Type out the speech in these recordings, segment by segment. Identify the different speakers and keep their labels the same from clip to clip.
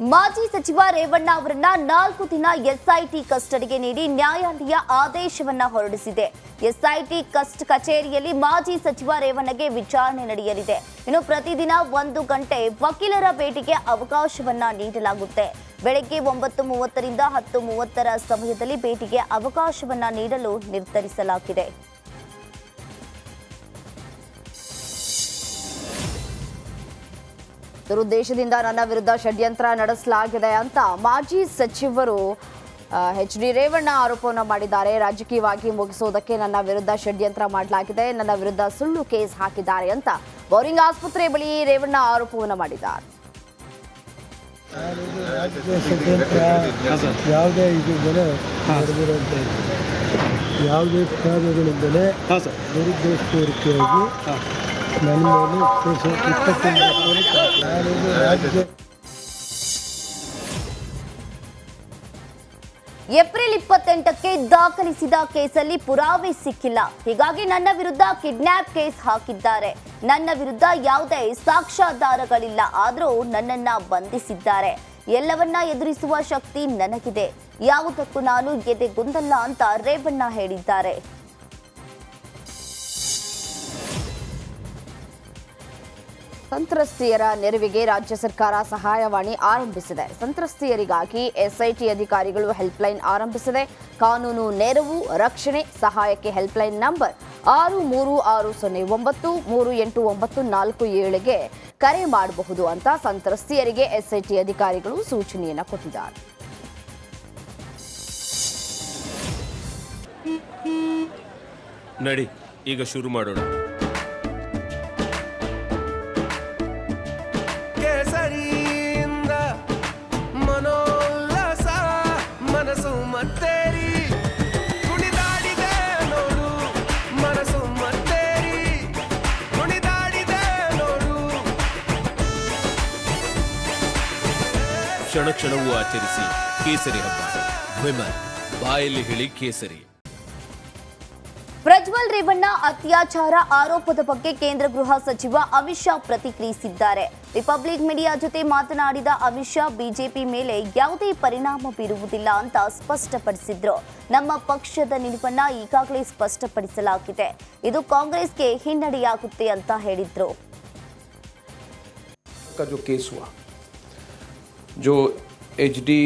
Speaker 1: ಮಾಜಿ ಸಚಿವ ರೇವಣ್ಣ ಅವರನ್ನ ನಾಲ್ಕು ದಿನ ಎಸ್ಐಟಿ ಕಸ್ಟಡಿಗೆ ನೀಡಿ ನ್ಯಾಯಾಲಯ ಆದೇಶವನ್ನ ಹೊರಡಿಸಿದೆ. ಎಸ್ಐಟಿ ಕಸ್ಟ್ ಕಚೇರಿಯಲ್ಲಿ ಮಾಜಿ ಸಚಿವ ರೇವಣ್ಣಗೆ ವಿಚಾರಣೆ ನಡೆಯಲಿದೆ. ಇನ್ನು ಪ್ರತಿದಿನ ಒಂದು ಗಂಟೆ ವಕೀಲರ ಭೇಟಿಗೆ ಅವಕಾಶವನ್ನ ನೀಡಲಾಗುತ್ತೆ. ಬೆಳಗ್ಗೆ ಒಂಬತ್ತು ಮೂವತ್ತರಿಂದ ಹತ್ತು ಮೂವತ್ತರ ಸಮಯದಲ್ಲಿ ಭೇಟಿಗೆ ಅವಕಾಶವನ್ನ ನೀಡಲು ನಿರ್ಧರಿಸಲಾಗಿದೆ. ದುರುದ್ದೇಶದಿಂದ ನನ್ನ ವಿರುದ್ಧ ಷಡ್ಯಂತ್ರ ನಡೆಸಲಾಗಿದೆ ಅಂತ ಮಾಜಿ ಸಚಿವರು ಎಚ್ ಡಿ ರೇವಣ್ಣ ಆರೋಪವನ್ನು ಮಾಡಿದ್ದಾರೆ. ರಾಜಕೀಯವಾಗಿ ಮುಗಿಸುವುದಕ್ಕೆ ನನ್ನ ವಿರುದ್ಧ ಷಡ್ಯಂತ್ರ ಮಾಡಲಾಗಿದೆ. ನನ್ನ ವಿರುದ್ಧ ಸುಳ್ಳು ಕೇಸ್ ಹಾಕಿದ್ದಾರೆ ಅಂತ ಬೋರಿಂಗ್ ಆಸ್ಪತ್ರೆ ಬಳಿ ರೇವಣ್ಣ ಆರೋಪವನ್ನು ಮಾಡಿದ್ದಾರೆ.
Speaker 2: ಯಾವುದೇ ಯಾವುದೇ ಕಾರಣಗಳಿಂದಲೇ
Speaker 1: ಏಪ್ರಿಲ್ ಇಪ್ಪತ್ತೆಂಟಕ್ಕೆ ದಾಖಲಿಸಿದ ಕೇಸಲ್ಲಿ ಪುರಾವೆ ಸಿಕ್ಕಿಲ್ಲ. ಹೀಗಾಗಿ ನನ್ನ ವಿರುದ್ಧ ಕಿಡ್ನಾಪ್ ಕೇಸ್ ಹಾಕಿದ್ದಾರೆ. ನನ್ನ ವಿರುದ್ಧ ಯಾವುದೇ ಸಾಕ್ಷ್ಯಾಧಾರಗಳಿಲ್ಲ. ಆದರೂ ನನ್ನನ್ನ ಬಂಧಿಸಿದ್ದಾರೆ. ಎಲ್ಲವನ್ನ ಎದುರಿಸುವ ಶಕ್ತಿ ನನಗಿದೆ. ಯಾವುದಕ್ಕೂ ನಾನು ಎದೆಗುಂದಲ್ಲ ಅಂತ ರೇವಣ್ಣ ಹೇಳಿದ್ದಾರೆ. ಸಂತ್ರಸ್ತೆಯರ ನೆರವಿಗೆ ರಾಜ್ಯ ಸರ್ಕಾರ ಸಹಾಯವಾಣಿ ಆರಂಭಿಸಿದೆ. ಸಂತ್ರಸ್ತೆಯರಿಗಾಗಿ ಎಸ್ಐಟಿ ಅಧಿಕಾರಿಗಳು ಹೆಲ್ಪ್ಲೈನ್ ಆರಂಭಿಸಿದೆ. ಕಾನೂನು ನೆರವು, ರಕ್ಷಣೆ, ಸಹಾಯಕ್ಕೆ ಹೆಲ್ಪ್ಲೈನ್ ನಂಬರ್ ಆರು ಮೂರು ಆರು ಸೊನ್ನೆ ಒಂಬತ್ತು ಮೂರು ಎಂಟು ಒಂಬತ್ತು ನಾಲ್ಕು ಏಳಿಗೆ ಕರೆ ಮಾಡಬಹುದು ಅಂತ ಸಂತ್ರಸ್ತೆಯರಿಗೆ ಎಸ್ಐಟಿ ಅಧಿಕಾರಿಗಳು ಸೂಚನೆಯನ್ನು ಕೊಟ್ಟಿದ್ದಾರೆ.
Speaker 3: ನಡಿ, ಈಗ ಶುರು ಮಾಡೋಣ. ಕ್ಷಣ ಕ್ಷಣವೂ ಆಚರಿಸಿ ಕೇಸರಿ ಹಬ್ಬ. ವಿಮಲ್ ಬಾಯಲ್ಲಿ ಹೇಳಿ ಕೇಸರಿ.
Speaker 1: ಪ್ರಜ್ವಲ್ ರೇವಣ್ಣ ಅತ್ಯಾಚಾರ ಆರೋಪದ ಬಗ್ಗೆ ಕೇಂದ್ರ ಗೃಹ ಸಚಿವ ಅಮಿತ್ ಶಾ ಪ್ರತಿಕ್ರಿಯಿಸಿದ್ದಾರೆ. ರಿಪಬ್ಲಿಕ್ ಮೀಡಿಯಾ ಜೊತೆ ಮಾತನಾಡಿದ ಅಮಿತ್ ಶಾ ಬಿಜೆಪಿ ಮೇಲೆ ಯಾವುದೇ ಪರಿಣಾಮ ಬೀರುವುದಿಲ್ಲ ಅಂತ ಸ್ಪಷ್ಟಪಡಿಸಿದ್ರು. ನಮ್ಮ ಪಕ್ಷದ ನಿಲುವನ್ನ ಈಗಾಗಲೇ ಸ್ಪಷ್ಟಪಡಿಸಲಾಗಿದೆ. ಇದು ಕಾಂಗ್ರೆಸ್ಗೆ ಹಿನ್ನಡೆಯಾಗುತ್ತೆ ಅಂತ ಹೇಳಿದ್ರು.
Speaker 4: जो एच डी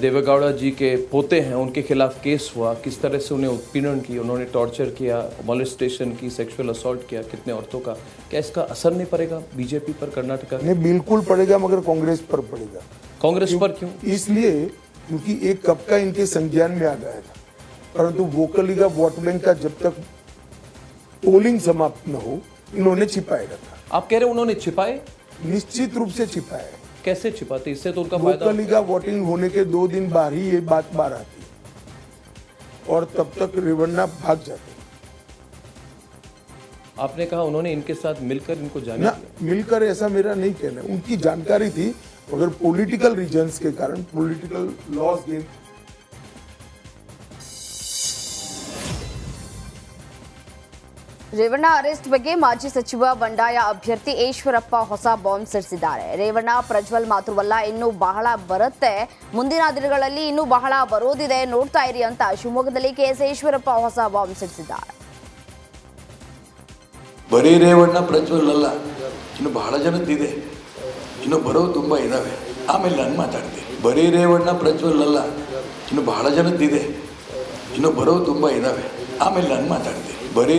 Speaker 4: देवेगौड़ा जी के पोते हैं उनके खिलाफ केस हुआ किस तरह से उन्हें उत्पीड़न की उन्होंने टॉर्चर किया मोलिस्टेशन की सेक्सुअल असॉल्ट किया कितने औरतों का क्या इसका असर नहीं पड़ेगा बीजेपी पर कर्नाटका?
Speaker 5: नहीं बिल्कुल पड़ेगा मगर कांग्रेस पर पड़ेगा।
Speaker 4: कांग्रेस पर क्यों?
Speaker 5: इसलिए क्योंकि एक कब का इनके संज्ञान में आ गया था परंतु वोकली का वोट बैंक का जब तक पोलिंग समाप्त न हो इन्होंने छिपाया था।
Speaker 4: आप कह रहे हैं उन्होंने छिपाए?
Speaker 5: निश्चित रूप से छिपाए
Speaker 4: कैसे छिपाते? इससे तो उनका फ़ायदा
Speaker 5: वोकली का वोटिंग होने के दो दिन बाद ही ये बात बाहर आती और तब तक रेवन्ना भाग जाते
Speaker 4: आपने कहा उन्होंने इनके साथ मिलकर इनको जाने
Speaker 5: ना मिलकर ऐसा मेरा नहीं कहना उनकी जानकारी थी अगर पॉलिटिकल रीजंस के कारण political loss gain
Speaker 1: Revanna arrest ಬಗ್ಗೆ ಮಾಜಿ ಸಚಿವ ಬಂಡಾಯ ಅಭ್ಯರ್ಥಿ ಈಶ್ವರಪ್ಪ ಹೊಸ ಬಾಂಬ್ ಸಿಡಿಸಿದ್ದಾರೆ. ರೇವಣ್ಣ ಪ್ರಜ್ವಲ್ ಮಾತ್ರವಲ್ಲ ಇನ್ನೂ ಬಹಳ ಬರುತ್ತೆ. ಮುಂದಿನ ದಿನಗಳಲ್ಲಿ ಇನ್ನೂ ಬಹಳ ಬರೋದಿದೆ. ನೋಡ್ತಾ ಇರಿ ಅಂತ ಶಿವಮೊಗ್ಗದಲ್ಲಿ ಕೆಎಸ್ ಈಶ್ವರಪ್ಪ ಹೊಸ ಬಾಂಬ್ ಸಿಡಿಸಿದ್ದಾರೆ.
Speaker 6: ಬರೀ ರೇವಣ್ಣ, ಪ್ರಜ್ವಲ್ ಅಲ್ಲ, ಇನ್ನು ಬಹಳ ಜನದ್ದಿದೆ. ಇನ್ನು ಬರೋ ತುಂಬ ಇದ್ದಾವೆ ಆಮೇಲೆ ನಾನು ಮಾತಾಡ್ತೀನಿ. ಬರೀ ರೇವಣ್ಣ, ಪ್ರಜ್ವಲ್ ಅಲ್ಲ, ಇನ್ನು ಬಹಳ ಜನದ್ದಿದೆ. ಇನ್ನು ಬರೋ ತುಂಬ ಇದ್ದಾವೆ ಆಮೇಲೆ ನಾನು ಮಾತಾಡ್ತೀನಿ. ಬರೀ